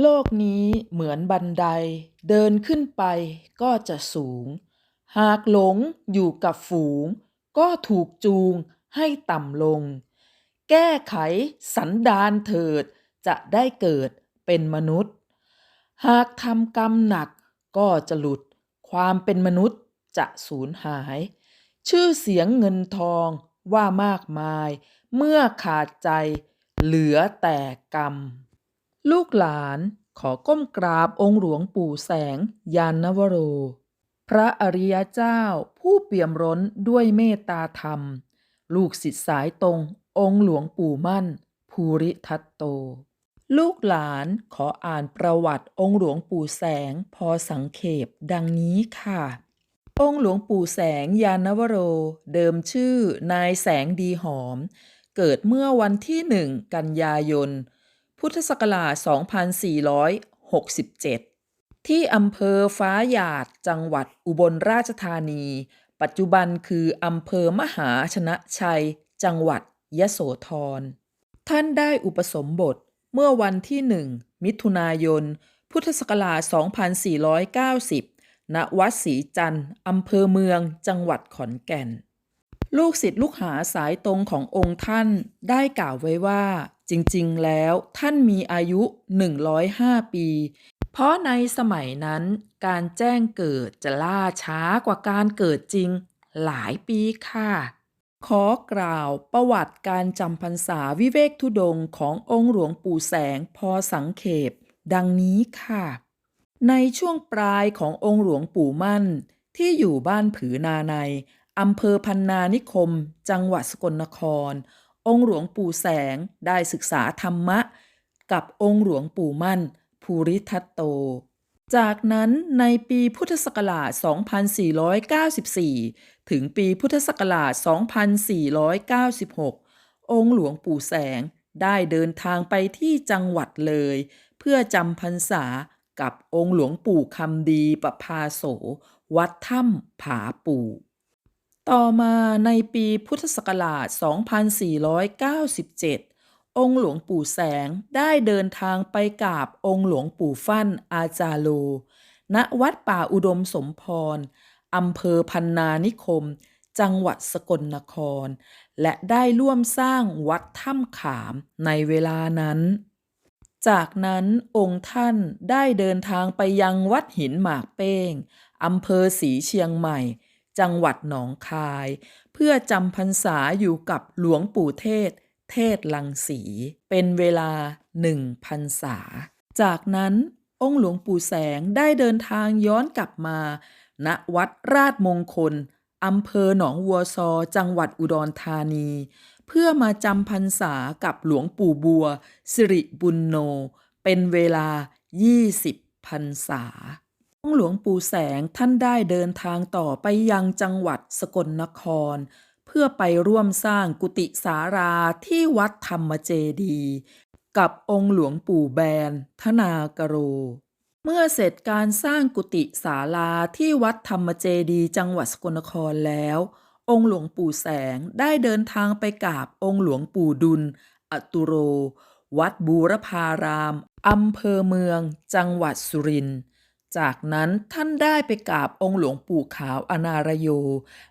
โลกนี้เหมือนบันไดเดินขึ้นไปก็จะสูง หากหลงอยู่กับฝูง ก็ถูกจูงให้ต่ำลง แก้ไขสันดานเถิดจะได้เกิดเป็นมนุษย์ หากทำกรรมหนักก็จะหลุด ความเป็นมนุษย์จะสูญหาย ชื่อเสียงเงินทองว่ามากมาย เมื่อขาดใจเหลือแต่กรรม ลูกหลานขอก้มกราบองค์หลวงปู่แสงยานนวโร พระอริยเจ้าผู้เปี่ยมร้นด้วยเมตตาธรรม ลูกศิษย์สายตรงองค์หลวงปู่มั่น ภูริทัตโต ลูกหลานขออ่านประวัติองค์หลวงปู่แสงพอสังเขปดังนี้ค่ะ องค์หลวงปู่แสงยานนวโร เดิมชื่อนายแสงดีหอม เกิดเมื่อวันที่หนึ่งกันยายน พุทธศักราช 2467 ที่อำเภอฟ้าหยาด จังหวัดอุบลราชธานี ปัจจุบันคืออำเภอมหาชนะชัย จังหวัดยโสธร ท่านได้อุปสมบทเมื่อวันที่หนึ่งมิถุนายน พุทธศักราช 2490 ณ วัดศรีจันทร์อำเภอเมือง จังหวัดขอนแก่น ลูกศิษย์ลูกหาสายตรงขององค์ท่านได้กล่าวไว้ว่า จริงๆ แล้วท่านมีอายุ 105 ปี เพราะในสมัยนั้นการแจ้งเกิดจะล่าช้ากว่าการเกิดจริงหลายปีค่ะ ขอกล่าวประวัติการจำพรรษาวิเวกทุดงขององค์หลวงปู่แสงพอสังเขป ดังนี้ค่ะ ในช่วงปลายขององค์หลวงปู่มั่น ที่อยู่บ้านผือนาในอำเภอพันนานิคม จังหวัดสกลนคร องค์หลวงปู่แสงได้ศึกษาธรรมะ กับองค์หลวงปู่มั่น ภูริทัตโต จากนั้นในปีพุทธศักราช 2494 ถึงปีพุทธศักราช 2496 องค์หลวงปู่แสงได้เดินทางไปที่จังหวัดเลย เพื่อจำพรรษากับองค์หลวงปู่คำดีประภาโส วัดถ้ำผาปู่ ต่อมาในปีพุทธศักราช 2497 องค์หลวงปู่แสงได้เดินทางไปกราบองค์หลวงปู่ฟั่นอาจารโล ณ วัดป่าอุดมสมพร อำเภอพันนานิคม จังหวัดสกลนคร และได้ร่วมสร้างวัดถ้ำขามในเวลานั้น จากนั้นองค์ท่านได้เดินทางไปยังวัดหินหมากเป้ง อำเภอศรีเชียงใหม่ จังหวัดหนองคาย เพื่อจำพรรษาอยู่กับหลวงปู่เทศ เทศลังสี เป็นเวลาหนึ่งพรรษา จากนั้นองค์หลวงปู่แสงได้เดินทางย้อนกลับมา ณวัดราชมงคลอำเภอหนองวัวซอ จังหวัดอุดรธานี เพื่อมาจำพรรษากับหลวงปู่บัว สิริบุญโน เป็นเวลา 20พรรษา หลวงปู่แสงท่านได้เดินทางต่อไปยังจังหวัดสกลนคร เพื่อไปร่วมสร้างกุฏิสาราที่วัดธรรมเจดี กับองค์หลวงปู่แบนธนากโร เมื่อเสร็จการสร้างกุฏิศาลาที่วัดธรรมเจดีจังหวัดสกลนครแล้ว องค์หลวงปู่แสงได้เดินทางไปกราบองค์หลวงปู่ดุลอตุโร วัดบูรพารามอำเภอเมือง จังหวัดสุรินทร์ จากนั้นท่านได้ไปกราบองค์หลวงปู่ขาวอนารโย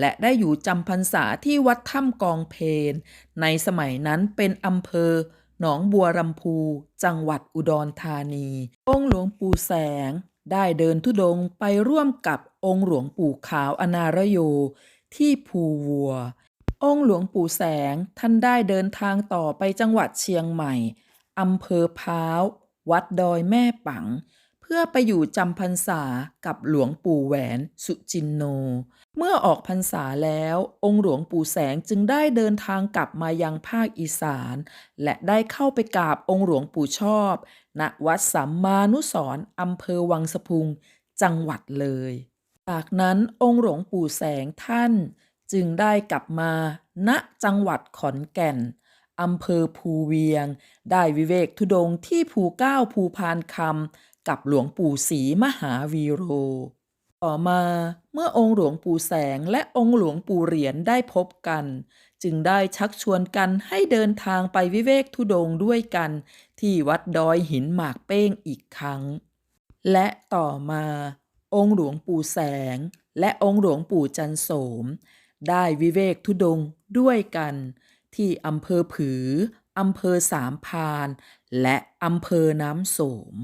และได้อยู่จำพรรษาที่วัดถ้ำกองเพนในสมัยนั้นเป็นอำเภอหนองบัวลำพู จังหวัดอุดรธานี องค์หลวงปู่แสง ได้เดินทุดงไปร่วมกับองค์หลวงปู่ขาวอนารโย ที่ภูวัว องค์หลวงปู่แสงท่านได้เดินทางต่อไปจังหวัดเชียงใหม่อำเภอพร้าว วัดดอยแม่ปังเพื่อไปอยู่จำพรรษากับหลวงปู่แหวนสุจินโน เมื่อออกพรรษาแล้ว องค์หลวงปู่แสงจึงได้เดินทางกลับมายังภาคอีสาน และได้เข้าไปกราบองค์หลวงปู่ชอบ ณวัดสัมมานุสรณ์อำเภอวังสะพุง จังหวัดเลย จากนั้นองค์หลวงปู่แสงท่าน จึงได้กลับมา ณจังหวัดขอนแก่นอำเภอภูเวียง ได้วิเวกทุดงที่ภูเก้าภูพานคำ กับหลวงปู่ศรีมหาวีโร ต่อมาเมื่อองค์หลวงปู่แสงและองค์หลวงปู่เหรียญได้พบกัน จึงได้ชักชวนกันให้เดินทางไปวิเวกทุดงด้วยกัน ที่วัดดอยหินหมากเป้งอีกครั้ง และต่อมา องค์หลวงปู่แสง และองค์หลวงปู่จันโสม ได้วิเวกทุดงด้วยกัน ที่อำเภอผืออำเภอสามพาน และอำเภอน้ำโสม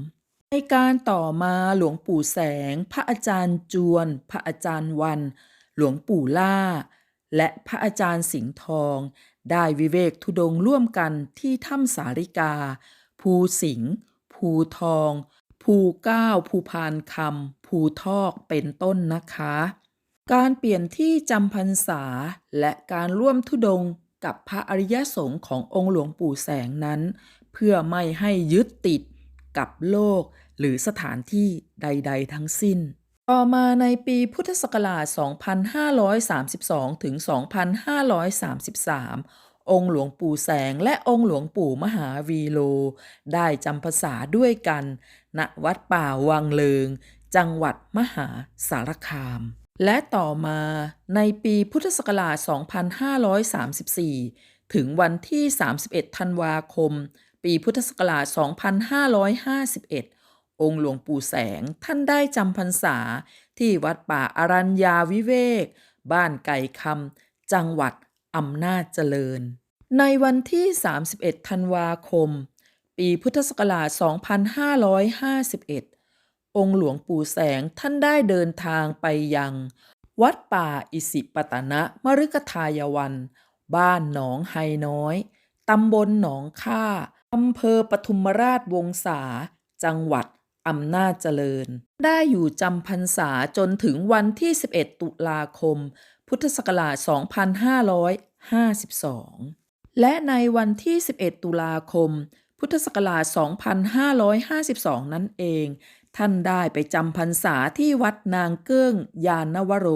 ในการต่อมาหลวงปู่แสง พระอาจารย์จวน พระอาจารย์วัน หลวงปู่ล่า และพระอาจารย์สิงห์ทอง ได้วิเวกทุดงร่วมกันที่ถ้ำสาริกา ภูสิงห์ภูทอง ภูเก้าภูพานคำภูทอกเป็นต้นนะคะ การเปลี่ยนที่จำพรรษาและการร่วมทุดงกับพระอริยสงฆ์ขององค์หลวงปู่แสงนั้น เพื่อไม่ให้ยึดติดกับโลก หรือสถานที่ใด ๆ ทั้งสิ้น ต่อมาในปีพุทธศักราช 2532 ถึง 2533 องค์หลวงปู่แสงและองค์หลวงปู่มหาวีโล ได้จำพรรษาด้วยกัน ณ วัดป่าวังเลิง จังหวัดมหาสารคาม และต่อมาในปีพุทธศักราช 2534ถึงวันที่ 31 ธันวาคม ปีพุทธศักราช 2551 องค์หลวงปู่แสงท่านได้จำพรรษา ที่วัดป่าอารัญญาวิเวก บ้านไก่คำจังหวัดอำนาจเจริญ ในวันที่ 31 ธันวาคม ปีพุทธศักราช 2551 องค์หลวงปู่แสงท่านได้เดินทางไปยัง วัดป่าอิสิปตนะมฤคทายวัน บ้านหนองไฮน้อย ตำบลหนองค่าอำเภอปทุมราชวงศา จังหวัด อำนาจเจริญ ได้อยู่จำพรรษาจนถึงวันที่ 11 ตุลาคม พุทธศักราช 2552 และในวันที่ 11 ตุลาคม พุทธศักราช 2552 นั่นเอง ท่านได้ไปจำพรรษาที่วัดนางเกิ้ง ยานนวโร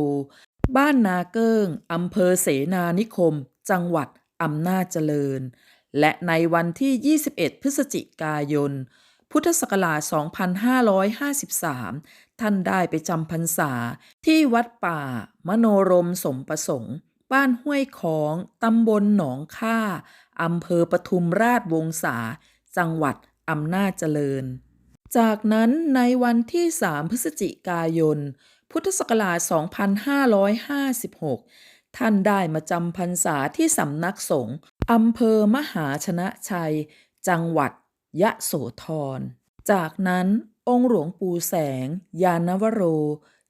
บ้านนาเกิ้งอำเภอเสนานิคม จังหวัดอำนาจเจริญ และในวันที่ 21 พฤศจิกายน พุทธศักราช 2553 ท่านได้ไปจำพรรษาที่วัดป่า มโนรมสมประสงค์ บ้านห้วยของตำบลหนองค่าอำเภอปทุมราชวงศา จังหวัดอำนาจเจริญ จากนั้นในวันที่ 3 พฤศจิกายน พุทธศักราช 2556 ท่านได้มาจำพรรษาที่สำนักสงฆ์อำเภอมหาชนะชัย จังหวัด ยะโสธร จากนั้นองค์หลวงปู่แสง ยานวโร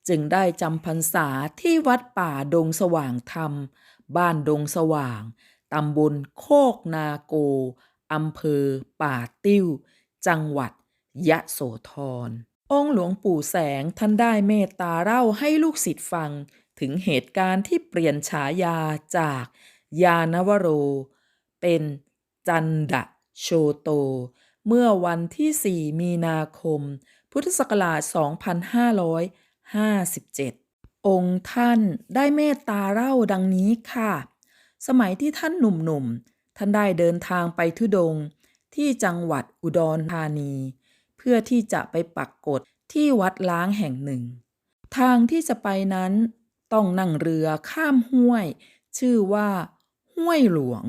จึงได้จำพรรษาที่วัดป่าดงสว่างธรรม บ้านดงสว่าง ตำบลโคกนาโก อำเภอ ป่าติ้ว จังหวัด ยะโสธร องค์หลวงปู่แสงท่านได้เมตตาเล่าให้ลูกศิษย์ฟังถึงเหตุการณ์ที่เปลี่ยนฉายาจากยานวโร เป็นจันดะโชโต เมื่อวันที่ 4 มีนาคม พุทธศักราช 2557 องค์ท่านได้เมตตาเล่าดังนี้ค่ะ สมัยที่ท่านหนุ่มๆ ท่านได้เดินทางไปทุดง ที่จังหวัดอุดรธานี เพื่อที่จะไปปักกฎที่วัดล้างแห่งหนึ่ง ทางที่จะไปนั้นต้องนั่งเรือข้ามห้วย ชื่อว่า ห้วยหลวง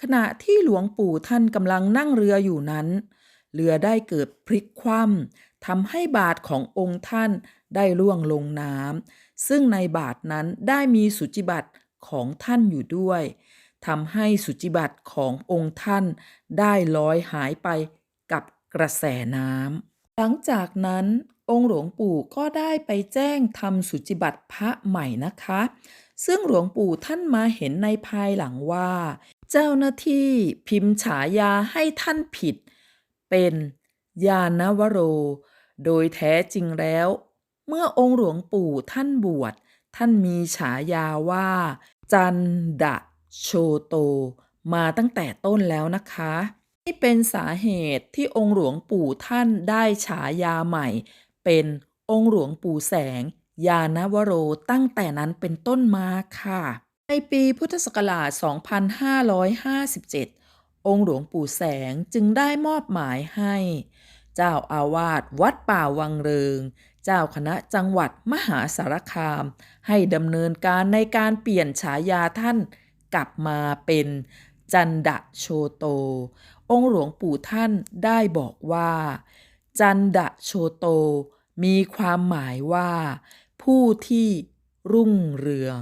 ขณะที่หลวงปู่ท่านกำลังนั่งเรืออยู่นั้น เรือได้เกิดพลิกคว่ำทำให้บาทขององค์ท่านได้ล่วงลงน้ำซึ่งในบาทนั้นได้มีสุจิบัตรของท่านอยู่ด้วยทำให้สุจิบัตรขององค์ท่านได้ลอยหายไปกับกระแสน้ำหลังจากนั้นองค์หลวงปู่ก็ได้ไปแจ้งทำสุจิบัตรพระใหม่นะคะ ซึ่งหลวงปู่ท่านมาเห็นในภายหลังว่า เจ้าหน้าที่พิมพ์ฉายาให้ท่านผิด เป็นยานวโร โดยแท้จริงแล้ว เมื่อองค์หลวงปู่ท่านบวช ท่านมีฉายาว่า จันดะโชโต มาตั้งแต่ต้นแล้วนะคะ นี่เป็นสาเหตุที่องค์หลวงปู่ท่านได้ฉายาใหม่ เป็นองค์หลวงปู่แสงยานวโรตั้งแต่นั้นเป็นต้นมาค่ะ ในปีพุทธศักราช 2557 องค์หลวงปู่แสงจึงได้มอบหมายให้ เจ้าอาวาสวัดป่าวังเริง เจ้าคณะจังหวัดมหาสารคาม ให้ดำเนินการในการเปลี่ยนฉายาท่านกลับมาเป็นจันดะโชโต องค์หลวงปู่ท่านได้บอกว่า จันดะโชโต มีความหมายว่า ผู้ที่รุ่งเรือง